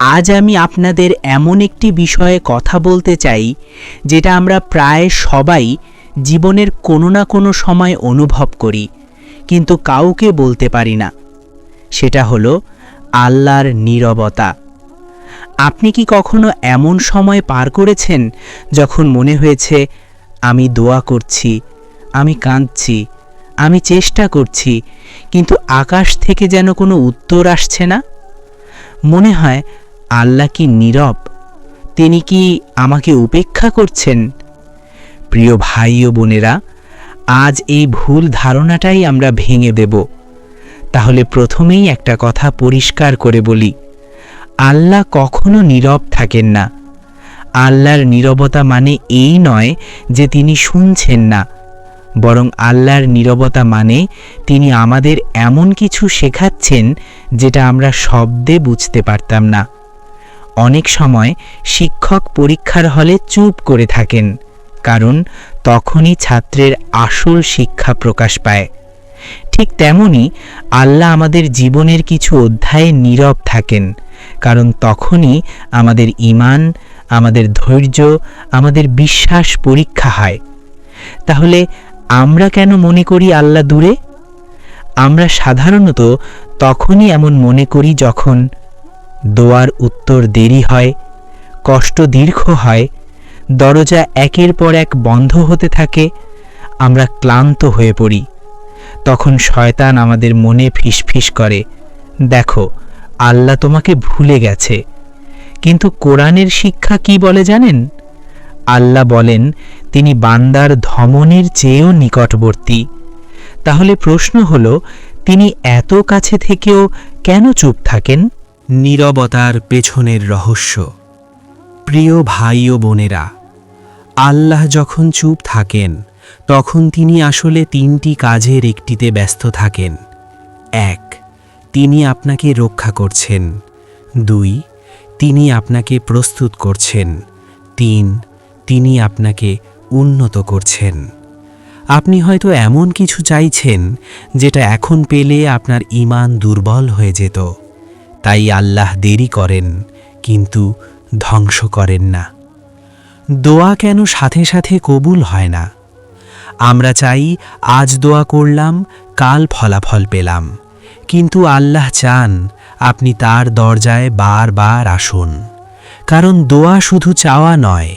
আজ আমি আপনাদের এমন একটি বিষয়ে কথা বলতে চাই, যেটা আমরা প্রায় সবাই জীবনের কোনো না কোনো সময় অনুভব করি, কিন্তু কাউকে বলতে পারি না। সেটা হলো আল্লাহর নীরবতা। আপনি কি কখনো এমন সময় পার করেছেন যখন মনে হয়েছে, আমি দোয়া করছি, আমি কাঁদছি, আমি চেষ্টা করছি, কিন্তু আকাশ থেকে যেন কোনো উত্তর আসছে না মনে হয় আল্লাহ কি নীরব? তিনি কি আমাকে উপেক্ষা করছেন? প্রিয় ভাই ও বোনেরা, আজ এই ভুল ধারণাটাই আমরা ভেঙে দেব। তাহলে প্রথমেই একটা কথা পরিষ্কার করে বলি। আল্লাহ কখনো নীরব থাকেন না। আল্লাহর নীরবতা মানে এই নয় যে তিনি শুনছেন না। বরং আল্লাহর নীরবতা মানে তিনি আমাদের এমন কিছু শেখাচ্ছেন যেটা আমরা শব্দে বুঝতে পারতাম না। অনেক সময় শিক্ষক পরীক্ষার হলে চুপ করে থাকেন, কারণ তখনই ছাত্রের আসল শিক্ষা প্রকাশ পায়। ঠিক তেমনি আল্লাহ আমাদের জীবনের কিছু অধ্যায়ে নীরব থাকেন, কারণ তখনই আমাদের ইমান আমাদের ধৈর্য, আমাদের বিশ্বাস পরীক্ষা হয়। তাহলে আমরা কেন মনে করি আল্লাহ দূরে? আমরা সাধারণত তখনই এমন মনে করি যখন দোয়ার উত্তর দেরি হয়, কষ্ট দীর্ঘ হয়, দরজা একের পর এক বন্ধ হতে থাকে, আমরা ক্লান্ত হয়ে পড়ি। তখন শয়তান আমাদের মনে ফিসফিস করে, দেখো, আল্লাহ তোমাকে ভুলে গেছে। কিন্তু কোরআনের শিক্ষা কি বলে জানেন? আল্লাহ বলেন, তিনি বান্দার ধমনের চেয়েও নিকটবর্তী। তাহলে প্রশ্ন হলো, তিনি এত কাছে থেকেও কেন চুপ থাকেন? নীরবতার পেছনের রহস্য। প্রিয় ভাই ও বোনেরা, আল্লাহ যখন চুপ থাকেন, তখন তিনি আসলে তিনটি কাজের একটিতে ব্যস্ত থাকেন। এক, তিনি আপনাকে রক্ষা করছেন। দুই, তিনি আপনাকে প্রস্তুত করছেন। তিন, তিনি আপনাকে উন্নত করছেন। আপনি হয়তো এমন কিছু চাইছেন, যেটা এখন পেলে আপনার ইমান দুর্বল হয়ে যেত। তাই আল্লাহ দেরি করেন, কিন্তু ধ্বংস করেন না। দোয়া কেন সাথে সাথে কবুল হয় না? আমরা চাই, আজ দোয়া করলাম, কাল ফলাফল পেলাম। কিন্তু আল্লাহ চান, আপনি তার দরজায় বারবার আসুন। কারণ দোয়া শুধু চাওয়া নয়,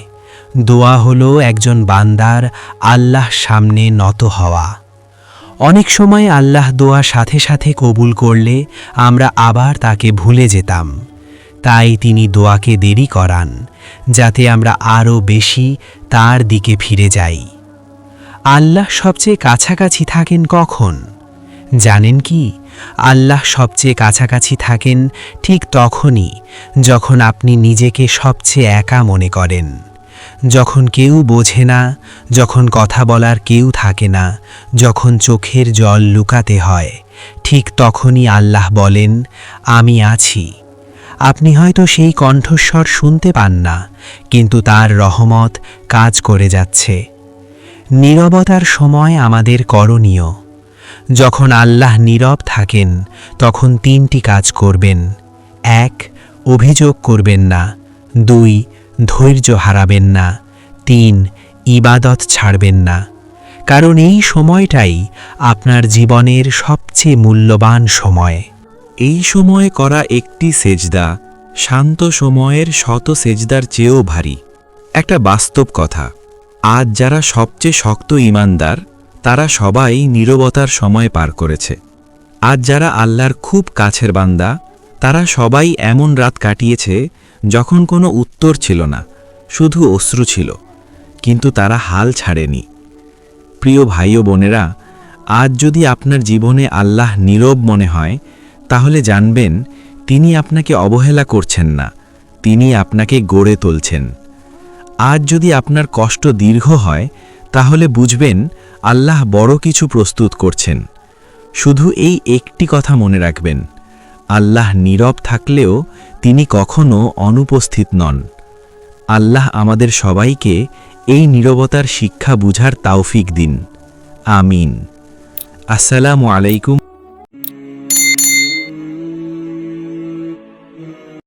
দোয়া হলো একজন বান্দার আল্লাহ সামনে নত হওয়া। অনেক সময় আল্লাহ দোয়া সাথে সাথে কবুল করলে আমরা আবার তাকে ভুলে যেতাম। তাই তিনি দোয়াকে দেরি করান, যাতে আমরা আরও বেশি তার দিকে ফিরে যাই। আল্লাহ সবচেয়ে কাছাকাছি থাকেন কখন? জানেন কি? আল্লাহ সবচেয়ে কাছাকাছি থাকেন ঠিক তখনই, যখন আপনি নিজেকে সবচেয়ে একা মনে করেন। যখন কেউ বোঝে না, যখন কথা বলার কেউ থাকে না, যখন চোখের জল লুকাতে হয়, ঠিক তখনই আল্লাহ বলেন, আমি আছি। আপনি হয়তো সেই কণ্ঠস্বর শুনতে পান না, কিন্তু তার রহমত কাজ করে যাচ্ছে। নীরবতার সময় আমাদের করণীয়। যখন আল্লাহ নীরব থাকেন, তখন তিনটি কাজ করবেন। এক, অভিযোগ করবেন না। দুই ধৈর্য হারাবেন না। তিন, ইবাদত ছাড়বেন না। কারণ এই সময়টাই আপনার জীবনের সবচেয়ে মূল্যবান সময়। এই সময় করা একটি সেজদা শান্ত সময়ের শত সেজদার চেয়েও ভারী। একটা বাস্তব কথা, আজ যারা সবচেয়ে শক্ত ইমানদার, তারা সবাই নীরবতার সময় পার করেছে। আজ যারা আল্লাহর খুব কাছের বান্দা, তারা সবাই এমন রাত কাটিয়েছে যখন কোনো উত্তর ছিল না, শুধু অশ্রু ছিল, কিন্তু তারা হাল ছাড়েনি। প্রিয় ভাই ও বোনেরা, আজ যদি আপনার জীবনে আল্লাহ নীরব মনে হয়, তাহলে জানবেন, তিনি আপনাকে অবহেলা করছেন না, তিনি আপনাকে গড়ে তুলছেন। আজ যদি আপনার কষ্ট দীর্ঘ হয়, তাহলে বুঝবেন, আল্লাহ বড় কিছু প্রস্তুত করছেন। শুধু এই একটি কথা মনে রাখবেন আল্লাহ নীরব থাকলেও তিনি কখনো অনুপস্থিত নন। আল্লাহ আমাদের সবাইকে এই নীরবতার শিক্ষা বুঝার তাওফিক দিন। আমিন। আসসালামু আলাইকুম।